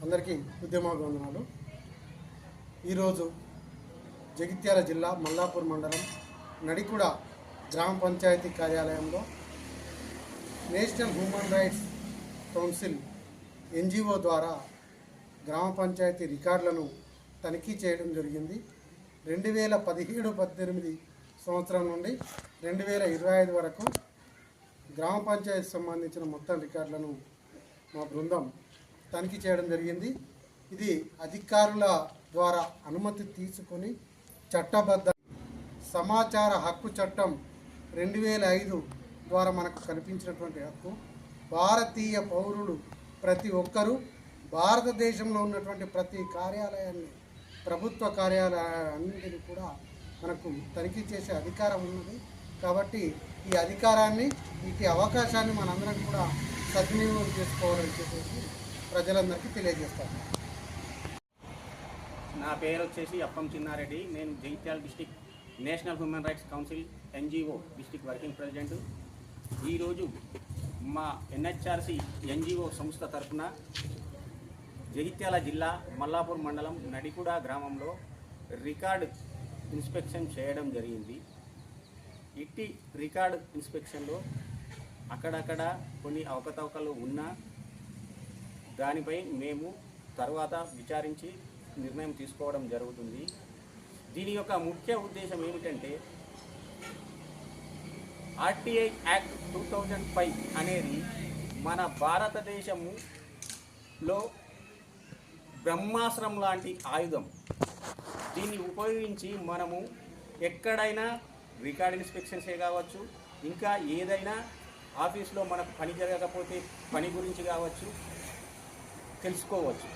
అందరికీ ఉద్యమాభివందనాలు ఈరోజు జగిత్యాల జిల్లా మల్లాపూర్ మండలం నడికుడ గ్రామ పంచాయతీ కార్యాలయంలో national human rights council NGO ద్వారా గ్రామ పంచాయతీ రికార్డులను తనిఖీ చేయడం జరిగింది. రెండు వేల పదిహేడు పద్దెనిమిది సంవత్సరం నుండి రెండు వేల ఇరవై ఐదు వరకు గ్రామ పంచాయతీ సంబంధించిన మొత్తం రికార్డులను మా బృందం తనిఖీ చేయడం జరిగింది. ఇది అధికారుల ద్వారా అనుమతి తీసుకొని చట్టబద్ధ సమాచార హక్కు చట్టం రెండు వేల ఐదు ద్వారా మనకు కల్పించినటువంటి హక్కు. భారతీయ పౌరులు ప్రతి ఒక్కరూ భారతదేశంలో ఉన్నటువంటి ప్రతి కార్యాలయాన్ని ప్రభుత్వ కార్యాలయాలన్నింటినీ కూడా మనకు తనిఖీ చేసే అధికారం ఉన్నది. కాబట్టి ఈ అధికారాన్ని ఈ అవకాశాన్ని మనందరం కూడా సద్వినియోగం చేసుకోవాలని చెప్పేసి ప్రజలందరికీ తెలియజేస్తాను. నా పేరు వచ్చేసి అప్పం చిన్నారెడ్డి. నేను Jagityala district national human rights council NGO district working president. ఈరోజు మా ఎన్హెచ్ఆర్సి ఎన్జిఓ సంస్థ తరఫున జగిత్యాల జిల్లా మల్లాపూర్ మండలం నడికుడ గ్రామంలో రికార్డ్ ఇన్స్పెక్షన్ చేయడం జరిగింది. ఇట్టి రికార్డ్ ఇన్స్పెక్షన్లో అక్కడక్కడ కొన్ని అవకతవకలు ఉన్నా దానిపై మేము తర్వాత విచారించి నిర్ణయం తీసుకోవడం జరుగుతుంది. దీని యొక్క ముఖ్య ఉద్దేశం ఏమిటంటే RTI act two thousand five అనేది మన భారతదేశములో బ్రహ్మాస్త్రం లాంటి ఆయుధం. దీన్ని ఉపయోగించి మనము ఎక్కడైనా రికార్డ్ ఇన్స్పెక్షన్సే కావచ్చు ఇంకా ఏదైనా ఆఫీస్లో మనకు పని జరగకపోతే పని గురించి కావచ్చు తెలుసుకోవచ్చు.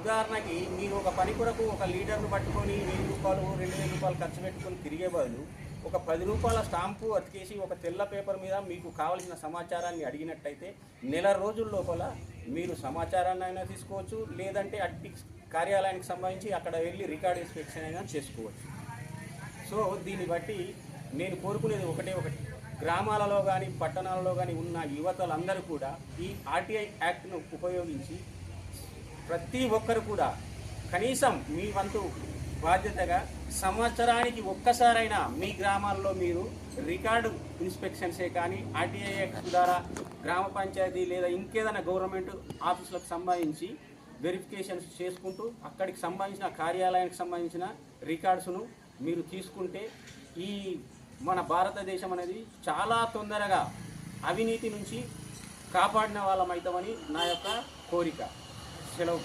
ఉదాహరణకి మీరు ఒక పని కొరకు ఒక లీడర్ను పట్టుకొని వెయ్యి రూపాయలు రెండు వేల రూపాయలు ఖర్చు పెట్టుకొని తిరిగే బదులు ఒక పది రూపాయల స్టాంపు అతికేసి ఒక తెల్ల పేపర్ మీద మీకు కావలసిన సమాచారాన్ని అడిగినట్టయితే నెల రోజుల లోపల మీరు సమాచారాన్ని అయినా తీసుకోవచ్చు లేదంటే అట్టి కార్యాలయానికి సంబంధించి అక్కడ వెళ్ళి రికార్డ్ ఇన్స్పెక్షన్ అయినా చేసుకోవచ్చు. సో దీన్ని బట్టి నేను కోరుకునేది ఒకటే ఒకటి. గ్రామాలలో కానీ పట్టణాలలో కానీ ఉన్న యువతలందరూ కూడా ఈ ఆర్టీఐ యాక్ట్ను ఉపయోగించి ప్రతి ఒక్కరు కూడా కనీసం మీ వంతు బాధ్యతగా సంవత్సరానికి ఒక్కసారైనా మీ గ్రామాల్లో మీరు రికార్డు ఇన్స్పెక్షన్సే కానీ ఆర్టీఐ యాక్ట్ ద్వారా గ్రామ పంచాయతీ లేదా ఇంకేదైనా గవర్నమెంట్ ఆఫీసులకు సంబంధించి వెరిఫికేషన్స్ చేసుకుంటూ అక్కడికి సంబంధించిన కార్యాలయానికి సంబంధించిన రికార్డ్స్ను మీరు తీసుకుంటే ఈ మన భారతదేశం అనేది చాలా తొందరగా అవినీతి నుంచి కాపాడిన వాళ్ళం అవుతామని నా యొక్క కోరిక. సెలవు.